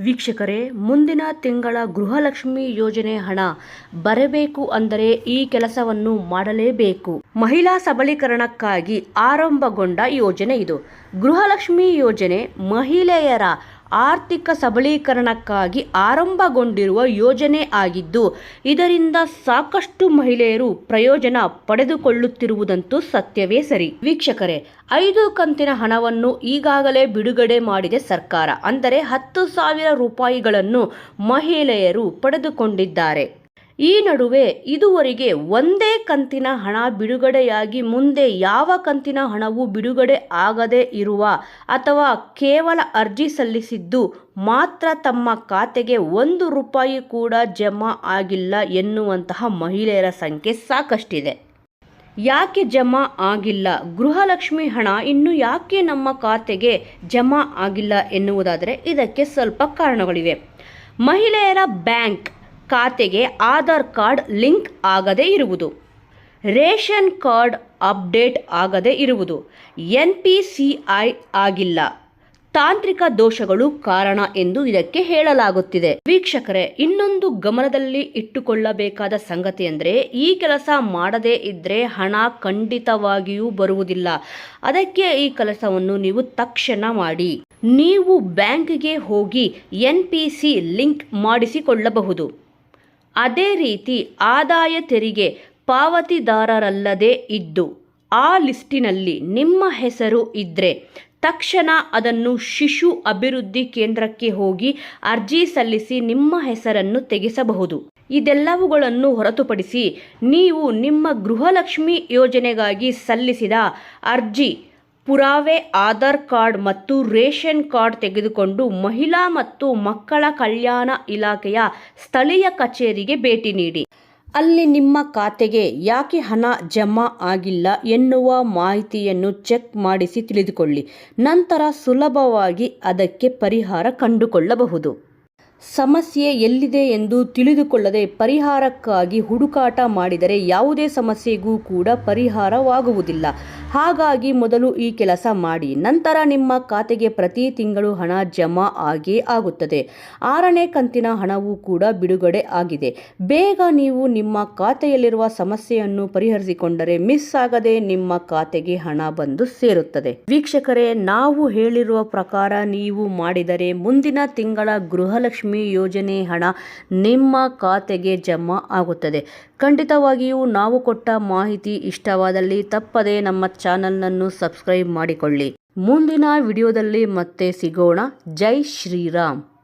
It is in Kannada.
ವೀಕ್ಷಕರೇ, ಮುಂದಿನ ತಿಂಗಳ ಗೃಹಲಕ್ಷ್ಮಿ ಯೋಜನೆ ಹಣ ಬರಬೇಕು ಅಂದರೆ ಈ ಕೆಲಸವನ್ನು ಮಾಡಲೇಬೇಕು. ಮಹಿಳಾ ಸಬಲೀಕರಣಕ್ಕಾಗಿ ಆರಂಭಗೊಂಡ ಯೋಜನೆ ಇದು. ಗೃಹಲಕ್ಷ್ಮಿ ಯೋಜನೆ ಮಹಿಳೆಯರ ಆರ್ಥಿಕ ಸಬಲೀಕರಣಕ್ಕಾಗಿ ಆರಂಭಗೊಂಡಿರುವ ಯೋಜನೆ ಆಗಿದ್ದು, ಇದರಿಂದ ಸಾಕಷ್ಟು ಮಹಿಳೆಯರು ಪ್ರಯೋಜನ ಪಡೆದುಕೊಳ್ಳುತ್ತಿರುವುದಂತೂ ಸತ್ಯವೇ ಸರಿ. ವೀಕ್ಷಕರೇ, ಐದು ಕಂತಿನ ಹಣವನ್ನು ಈಗಾಗಲೇ ಬಿಡುಗಡೆ ಮಾಡಿದೆ ಸರ್ಕಾರ. ಅಂದರೆ ಹತ್ತು ಸಾವಿರ ರೂಪಾಯಿಗಳನ್ನು ಮಹಿಳೆಯರು ಪಡೆದುಕೊಂಡಿದ್ದಾರೆ. ಈ ನಡುವೆ ಇದುವರೆಗೆ ಒಂದೇ ಕಂತಿನ ಹಣ ಬಿಡುಗಡೆಯಾಗಿ ಮುಂದೆ ಯಾವ ಕಂತಿನ ಹಣವು ಬಿಡುಗಡೆ ಆಗದೇ ಇರುವ ಅಥವಾ ಕೇವಲ ಅರ್ಜಿ ಸಲ್ಲಿಸಿದ್ದು ಮಾತ್ರ ತಮ್ಮ ಖಾತೆಗೆ ಒಂದು ರೂಪಾಯಿ ಕೂಡ ಜಮಾ ಆಗಿಲ್ಲ ಎನ್ನುವಂತಹ ಮಹಿಳೆಯರ ಸಂಖ್ಯೆ ಸಾಕಷ್ಟಿದೆ. ಯಾಕೆ ಜಮಾ ಆಗಿಲ್ಲ? ಗೃಹಲಕ್ಷ್ಮಿ ಹಣ ಇನ್ನು ಯಾಕೆ ನಮ್ಮ ಖಾತೆಗೆ ಜಮಾ ಆಗಿಲ್ಲ ಎನ್ನುವುದಾದರೆ ಇದಕ್ಕೆ ಸ್ವಲ್ಪ ಕಾರಣಗಳಿವೆ. ಮಹಿಳೆಯರ ಬ್ಯಾಂಕ್ ಖಾತೆಗೆ ಆಧಾರ್ ಕಾರ್ಡ್ ಲಿಂಕ್ ಆಗದೇ ಇರುವುದು. ರೇಷನ್ ಕಾರ್ಡ್ ಅಪ್ಡೇಟ್ ಆಗದೇ ಇರುವುದು. ಎನ್ ಪಿ ಸಿ ಐ ಆಗಿಲ್ಲ. ತಾಂತ್ರಿಕ ದೋಷಗಳು ಕಾರಣ ಎಂದು ಇದಕ್ಕೆ ಹೇಳಲಾಗುತ್ತಿದೆ. ವೀಕ್ಷಕರೇ, ಇನ್ನೊಂದು ಗಮನದಲ್ಲಿ ಇಟ್ಟುಕೊಳ್ಳಬೇಕಾದ ಸಂಗತಿ ಅಂದರೆ, ಈ ಕೆಲಸ ಮಾಡದೇ ಇದ್ದರೆ ಹಣ ಖಂಡಿತವಾಗಿಯೂ ಬರುವುದಿಲ್ಲ. ಅದಕ್ಕೆ ಈ ಕೆಲಸವನ್ನು ನೀವು ತಕ್ಷಣ ಮಾಡಿ. ನೀವು ಬ್ಯಾಂಕ್ಗೆ ಹೋಗಿ ಎನ್ ಪಿ ಸಿ ಲಿಂಕ್ ಮಾಡಿಸಿಕೊಳ್ಳಬಹುದು. ಅದೇ ರೀತಿ ಆದಾಯ ತೆರಿಗೆ ಪಾವತಿದಾರರಲ್ಲದೇ ಇದ್ದು, ಆ ಲಿಸ್ಟಿನಲ್ಲಿ ನಿಮ್ಮ ಹೆಸರು ಇದ್ದರೆ ತಕ್ಷಣ ಅದನ್ನು ಶಿಶು ಅಭಿವೃದ್ಧಿ ಕೇಂದ್ರಕ್ಕೆ ಹೋಗಿ ಅರ್ಜಿ ಸಲ್ಲಿಸಿ ನಿಮ್ಮ ಹೆಸರನ್ನು ತೆಗೆಸಬಹುದು. ಇದೆಲ್ಲವುಗಳನ್ನು ಹೊರತುಪಡಿಸಿ ನೀವು ನಿಮ್ಮ ಗೃಹಲಕ್ಷ್ಮಿ ಯೋಜನೆಗಾಗಿ ಸಲ್ಲಿಸಿದ ಅರ್ಜಿ ಪುರಾವೆ, ಆಧಾರ್ ಕಾರ್ಡ್ ಮತ್ತು ರೇಷನ್ ಕಾರ್ಡ್ ತೆಗೆದುಕೊಂಡು ಮಹಿಳಾ ಮತ್ತು ಮಕ್ಕಳ ಕಲ್ಯಾಣ ಇಲಾಖೆಯ ಸ್ಥಳೀಯ ಕಚೇರಿಗೆ ಭೇಟಿ ನೀಡಿ. ಅಲ್ಲಿ ನಿಮ್ಮ ಖಾತೆಗೆ ಯಾಕೆ ಹಣ ಜಮಾ ಆಗಿಲ್ಲ ಎನ್ನುವ ಮಾಹಿತಿಯನ್ನು ಚೆಕ್ ಮಾಡಿಸಿ ತಿಳಿದುಕೊಳ್ಳಿ. ನಂತರ ಸುಲಭವಾಗಿ ಅದಕ್ಕೆ ಪರಿಹಾರ ಕಂಡುಕೊಳ್ಳಬಹುದು. ಸಮಸ್ಯೆ ಎಲ್ಲಿದೆ ಎಂದು ತಿಳಿದುಕೊಳ್ಳದೆ ಪರಿಹಾರಕ್ಕಾಗಿ ಹುಡುಕಾಟ ಮಾಡಿದರೆ ಯಾವುದೇ ಸಮಸ್ಯೆಗೂ ಕೂಡ ಪರಿಹಾರವಾಗುವುದಿಲ್ಲ. ಹಾಗಾಗಿ ಮೊದಲು ಈ ಕೆಲಸ ಮಾಡಿ, ನಂತರ ನಿಮ್ಮ ಖಾತೆಗೆ ಪ್ರತಿ ತಿಂಗಳು ಹಣ ಜಮಾ ಆಗಿ ಆಗುತ್ತದೆ. ಆರನೇ ಕಂತಿನ ಹಣವೂ ಕೂಡ ಬಿಡುಗಡೆ ಆಗಿದೆ. ಬೇಗ ನೀವು ನಿಮ್ಮ ಖಾತೆಯಲ್ಲಿರುವ ಸಮಸ್ಯೆಯನ್ನು ಪರಿಹರಿಸಿಕೊಂಡರೆ ಮಿಸ್ ಆಗದೆ ನಿಮ್ಮ ಖಾತೆಗೆ ಹಣ ಬಂದು ಸೇರುತ್ತದೆ. ವೀಕ್ಷಕರೇ, ನಾವು ಹೇಳಿರುವ ಪ್ರಕಾರ ನೀವು ಮಾಡಿದರೆ ಮುಂದಿನ ತಿಂಗಳ ಗೃಹಲಕ್ಷ್ಮಿ ಯೋಜನೆ ಹಣ ನಿಮ್ಮ ಖಾತೆಗೆ ಜಮಾ ಆಗುತ್ತದೆ. ಖಂಡಿತವಾಗಿಯೂ ನಾವು ಕೊಟ್ಟ ಮಾಹಿತಿ ಇಷ್ಟವಾದಲ್ಲಿ ತಪ್ಪದೆ ನಮ್ಮ ಚಾನಲ್ನನ್ನು ಸಬ್ಸ್ಕ್ರೈಬ್ ಮಾಡಿಕೊಳ್ಳಿ. ಮುಂದಿನ ವಿಡಿಯೋದಲ್ಲಿ ಮತ್ತೆ ಸಿಗೋಣ. ಜೈ ಶ್ರೀರಾಮ್.